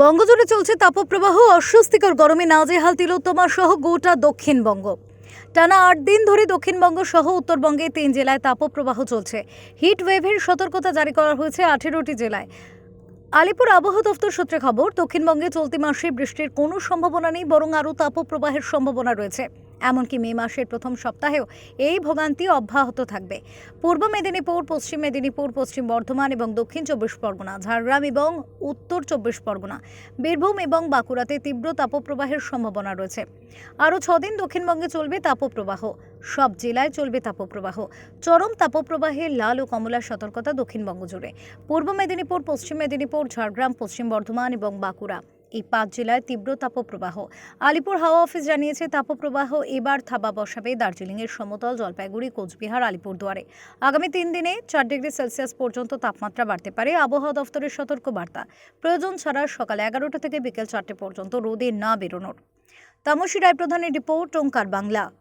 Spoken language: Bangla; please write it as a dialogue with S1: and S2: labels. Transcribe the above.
S1: বঙ্গজুড়ে চলছে তাপপ্রবাহ, অস্বস্তিকর গরমে নাজেহাল তিলোত্তমা সহ গোটা দক্ষিণবঙ্গ। টানা আট দিন ধরে দক্ষিণবঙ্গ সহ উত্তরবঙ্গে তিন জেলায় তাপপ্রবাহ চলছে। হিট ওয়েভের সতর্কতা জারি করা হয়েছে আঠেরোটি জেলায়। আলিপুর আবহাওয়া দফতর সূত্রে খবর, দক্ষিণবঙ্গে চলতি মাসে বৃষ্টির কোনো সম্ভাবনা নেই, বরং আরও তাপপ্রবাহের সম্ভাবনা রয়েছে। এমনকি মে মাসের প্রথম সপ্তাহেও এই ভোগান্তি অব্যাহত থাকবে। পূর্ব মেদিনীপুর, পশ্চিম মেদিনীপুর, পশ্চিম বর্ধমান এবং দক্ষিণ চব্বিশ পরগনা, ঝাড়গ্রাম এবং উত্তর চব্বিশ পরগনা, বীরভূম এবং বাঁকুড়াতে তীব্র তাপপ্রবাহের সম্ভাবনা রয়েছে। আরও ছদিন দক্ষিণবঙ্গে চলবে তাপপ্রবাহ। সব জেলায় চলবে তাপপ্রবাহ। চরম তাপপ্রবাহে লাল ও কমলা সতর্কতা দক্ষিণবঙ্গ জুড়ে। পূর্ব মেদিনীপুর, পশ্চিম মেদিনীপুর, ঝাড়গ্রাম, পশ্চিম বর্ধমান এবং বাঁকুড়া। এই পাঁচ জেলায় তীব্র তাপপ্রবাহ। আলিপুর হাওয়া অফিস জানিয়েছে, তাপপ্রবাহ এবার থাবা বসাবে দার্জিলিংয়ের সমতল জলপাইগুড়ি, কোচবিহার আলিপুর দুয়ারে আগামী তিন দিনে চার ডিগ্রি সেলসিয়াস পর্যন্ত তাপমাত্রা বাড়তে পারে। আবহাওয়া দফতরের সতর্ক বার্তা প্রয়োজন ছাড়া সকাল এগারোটা থেকে বিকেল চারটে পর্যন্ত রোদে না বেরোনোর। তামসি রায় প্রধানের রিপোর্ট, ওঙ্কার বাংলা।